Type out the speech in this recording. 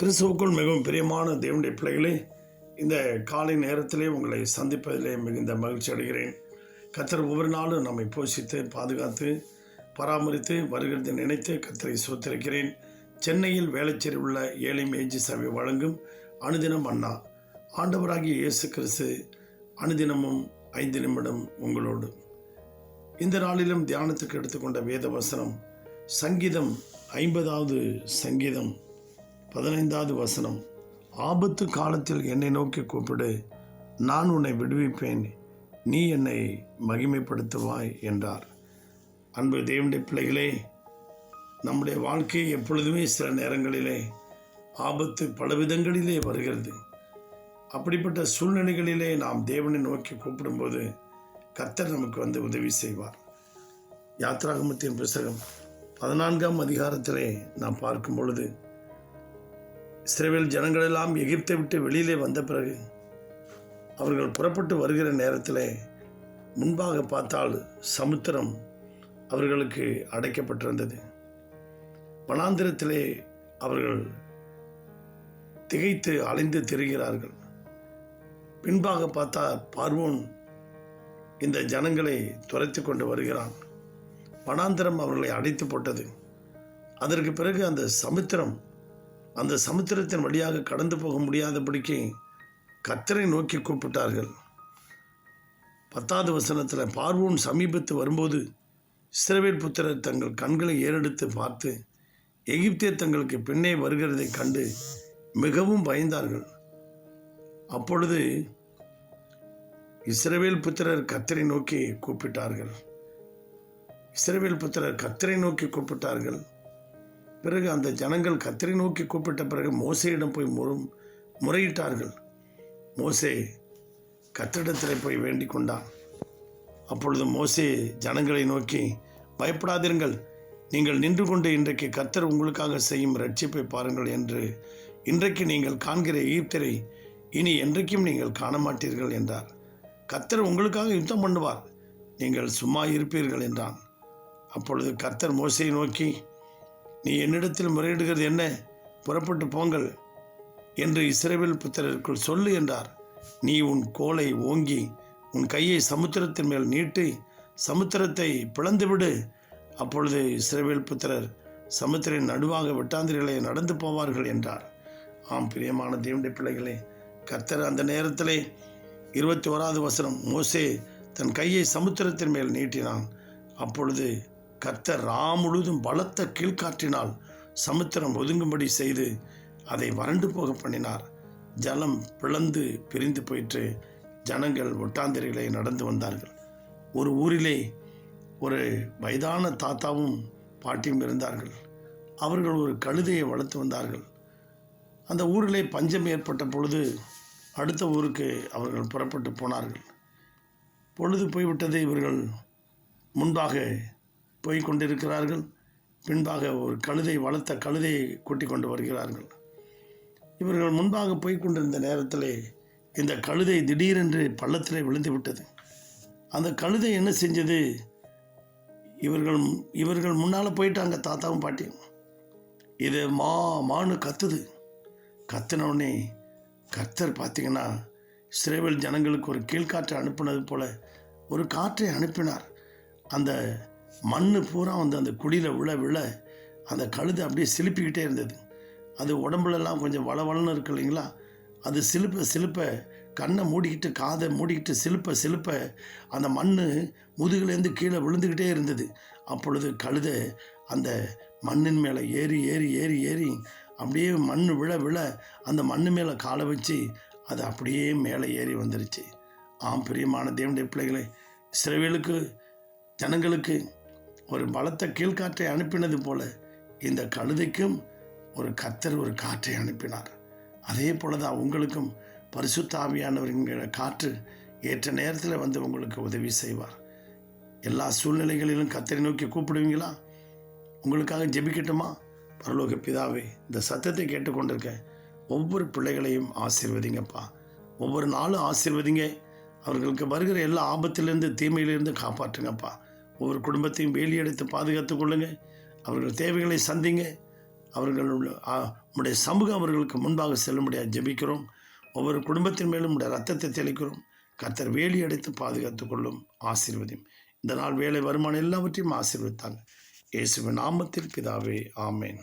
கிறிஸ்துவுக்குள் மிகவும் பிரியமான தேவனுடைய பிள்ளைகளே இந்த காலை நேரத்திலே உங்களை சந்திப்பதிலே மிகுந்த மகிழ்ச்சி அடைகிறேன். கத்தர் ஒவ்வொரு நாளும் நம்மை போஷித்து பாதுகாத்து பராமரித்து வருகிறது நினைத்து கத்தரை சோத்திருக்கிறேன். சென்னையில் வேளச்சேரி உள்ள ஏழை மேஜி சபை வழங்கும் அனுதினம் அண்ணா ஆண்டவராகிய இயேசு கிறிஸ்து அனுதினமும் ஐந்து நிமிடம் உங்களோடு. இந்த நாளிலும் தியானத்துக்கு எடுத்துக்கொண்ட வேத வசனம் சங்கீதம் ஐம்பதாவது சங்கீதம். பதினைந்தாவது வசனம். ஆபத்து காலத்தில் என்னை நோக்கி கூப்பிடு. நான் உன்னை விடுவிப்பேன். நீ என்னை மகிமைப்படுத்துவாய் என்றார். அன்பு தேவனுடைய பிள்ளைகளே நம்முடைய வாழ்க்கை எப்பொழுதுமே சில நேரங்களிலே ஆபத்து பல விதங்களிலே வருகிறது. அப்படிப்பட்ட சூழ்நிலைகளிலே நாம் தேவனை நோக்கி கூப்பிடும்போது கத்தர் நமக்கு வந்து உதவி செய்வார். யாத்ராகமத்தின் புஸ்தகம் பதினான்காம் அதிகாரத்திலே நாம் பார்க்கும் பொழுது இஸ்ரேல் ஜனங்களெல்லாம் எகிப்தை விட்டு வெளியிலே வந்த பிறகு அவர்கள் புறப்பட்டு வருகிற நேரத்தில் முன்பாக பார்த்தால் சமுத்திரம் அவர்களுக்கு அடைக்கப்பட்டிருந்தது. வனாந்திரத்திலே அவர்கள் திகைத்து அலைந்து திரிகிறார்கள். பின்பாக பார்த்தா பார்வோன் இந்த ஜனங்களை துரைத்து கொண்டு வருகிறான். வனாந்திரம் அவர்களை அடைத்து போட்டது. அதற்கு பிறகு அந்த சமுத்திரம் அந்த சமுத்திரத்தின் வழியாக கடந்து போக முடியாதபடிக்கு கத்தரை நோக்கி கூப்பிட்டார்கள். பத்தாவது வசனத்தில் பார்வோன் சமீபத்து வரும்போது இஸ்ரவேல் புத்திரர் தங்கள் கண்களை ஏறெடுத்து பார்த்து எகிப்தே தங்களுக்கு பின்னே வருகிறதை கண்டு மிகவும் பயந்தார்கள். அப்பொழுது இஸ்ரவேல் புத்திரர் கத்தரை நோக்கி கூப்பிட்டார்கள். இஸ்ரவேல் புத்திரர் கத்தரை நோக்கி கூப்பிட்டார்கள். பிறகு அந்த ஜனங்கள் கத்தரை நோக்கி கூப்பிட்ட பிறகு மோசையிடம் போய் முறு முறையிட்டார்கள். மோசே கத்திரிடத்தில் போய் வேண்டிக் கொண்டான். அப்பொழுது மோசே ஜனங்களை நோக்கி பயப்படாதிருங்கள். நீங்கள் நின்று கொண்டு இன்றைக்கு கத்தர் உங்களுக்காக செய்யும் ரட்சிப்பை பாருங்கள் என்று இன்றைக்கு நீங்கள் காண்கிற ஈர்த்தரை இனி என்றைக்கும் நீங்கள் காண மாட்டீர்கள் என்றார். கத்தர் உங்களுக்காக யுத்தம் பண்ணுவார். நீங்கள் சும்மா இருப்பீர்கள் என்றான். அப்பொழுது கர்த்தர் மோசையை நோக்கி நீ என்னிடத்தில் முறையிடுகிறது என்ன? புறப்பட்டு போங்கள் என்று இஸ்ரேவேல் புத்திரருக்குள் சொல்லு என்றார். நீ உன் கோலை ஓங்கி உன் கையை சமுத்திரத்தின் மேல் நீட்டி சமுத்திரத்தை பிளந்துவிடு. அப்பொழுது இஸ்ரேவேல் புத்திரர் சமுத்திரின் நடுவாக வெட்டாந்திரிகளை நடந்து போவார்கள் என்றார். ஆம் பிரியமான தேவனுடைய பிள்ளைகளே கர்த்தர் அந்த நேரத்திலே இருபத்தி ஓராவது வசனம் மோசே தன் கையை சமுத்திரத்தின் மேல் நீட்டினான். அப்பொழுது கர்த்தர் ரா முழுதும் பலத்த கீழ்காற்றினால் சமுத்திரம் ஒதுங்கும்படி செய்து அதை வறண்டு போக பண்ணினார். ஜலம் பிளந்து பிரிந்து போயிற்று. ஜனங்கள் ஒட்டாந்திரிகளை நடந்து வந்தார்கள். ஒரு ஊரிலே ஒரு வயதான தாத்தாவும் பாட்டியும் இருந்தார்கள். அவர்கள் ஒரு கழுதையை வளர்த்து வந்தார்கள். அந்த ஊரிலே பஞ்சம் ஏற்பட்ட பொழுது அடுத்த ஊருக்கு அவர்கள் புறப்பட்டு போனார்கள். பொழுது போய்விட்டதை இவர்கள் முன்பாக போய் கொண்டிருக்கிறார்கள் பின்பாக ஒரு கழுதை வளர்த்த கழுதையை கூட்டி கொண்டு வருகிறார்கள். இவர்கள் முன்பாக போய் கொண்டிருந்த நேரத்தில் இந்த கழுதை திடீரென்று பள்ளத்திலே விழுந்து விட்டது அந்த கழுதை என்ன செஞ்சது? இவர்கள் இவர்கள் முன்னால் போயிட்டாங்க தாத்தாவும் பாட்டியும். இது மா மானு கத்துது. கத்துனவுடனே கர்த்தர் பார்த்தீங்கன்னா சிறைவில் ஜனங்களுக்கு ஒரு கீழ்காற்றை அனுப்பினது போல ஒரு காற்றை அனுப்பினார். அந்த மண் பூரா வந்து அந்த குழியில் விழ விழ அந்த கழுதை அப்படியே சிலுப்பிக்கிட்டே இருந்தது. அது உடம்புலலாம் கொஞ்சம் வளவளன்னு இருக்கு இல்லைங்களா? அது சிலுப்ப சிலுப்ப கண்ணை மூடிக்கிட்டு காதை மூடிக்கிட்டு சிலுப்ப சிலுப்ப அந்த மண் முதுகுலேருந்து கீழே விழுந்துக்கிட்டே இருந்தது. அப்பொழுது கழுதை அந்த மண்ணின் மேலே ஏறி ஏறி ஏறி ஏறி அப்படியே மண் விழ விழ அந்த மண் மேலே காலை வச்சு அது அப்படியே மேலே ஏறி வந்துருச்சு. ஆம் பிரியமான தேவனுடைய பிள்ளைகளை சிறவிகளுக்கு ஜனங்களுக்கு ஒரு பலத்த கீழ்காற்றை அனுப்பினது போல இந்த கழுதைக்கும் ஒரு கத்தர் ஒரு காற்றை அனுப்பினார். அதே போல தான் உங்களுக்கும் பரிசுத்த காற்று ஏற்ற நேரத்தில் வந்து உங்களுக்கு உதவி செய்வார். எல்லா சூழ்நிலைகளிலும் கத்தரை நோக்கி கூப்பிடுவீங்களா? உங்களுக்காக ஜெபிக்கட்டுமா? பரலோக பிதாவே இந்த சத்தத்தை கேட்டுக்கொண்டிருக்க ஒவ்வொரு பிள்ளைகளையும் ஆசீர்வதிங்கப்பா. ஒவ்வொரு நாளும் ஆசீர்வதிங்க. அவர்களுக்கு வருகிற எல்லா ஆபத்திலிருந்து தீமையிலிருந்து காப்பாற்றுங்கப்பா. ஒவ்வொரு குடும்பத்தையும் வேலி எடுத்து பாதுகாத்துக் அவர்கள் தேவைகளை சந்திங்க. அவர்கள் உடைய சமூகம் அவர்களுக்கு முன்பாக செல்லும்படியாக ஜெபிக்கிறோம். ஒவ்வொரு குடும்பத்தின் மேலும் உடைய ரத்தத்தை தெளிக்கிறோம். கத்தர் வேலி அடைத்து பாதுகாத்து கொள்ளும் ஆசீர்வதியும். இந்த நாள் வேலை வருமானம் எல்லாவற்றையும் ஆசீர்வதித்தாங்க. இயேசுவின் நாமத்தில் பிதாவே ஆமேன்.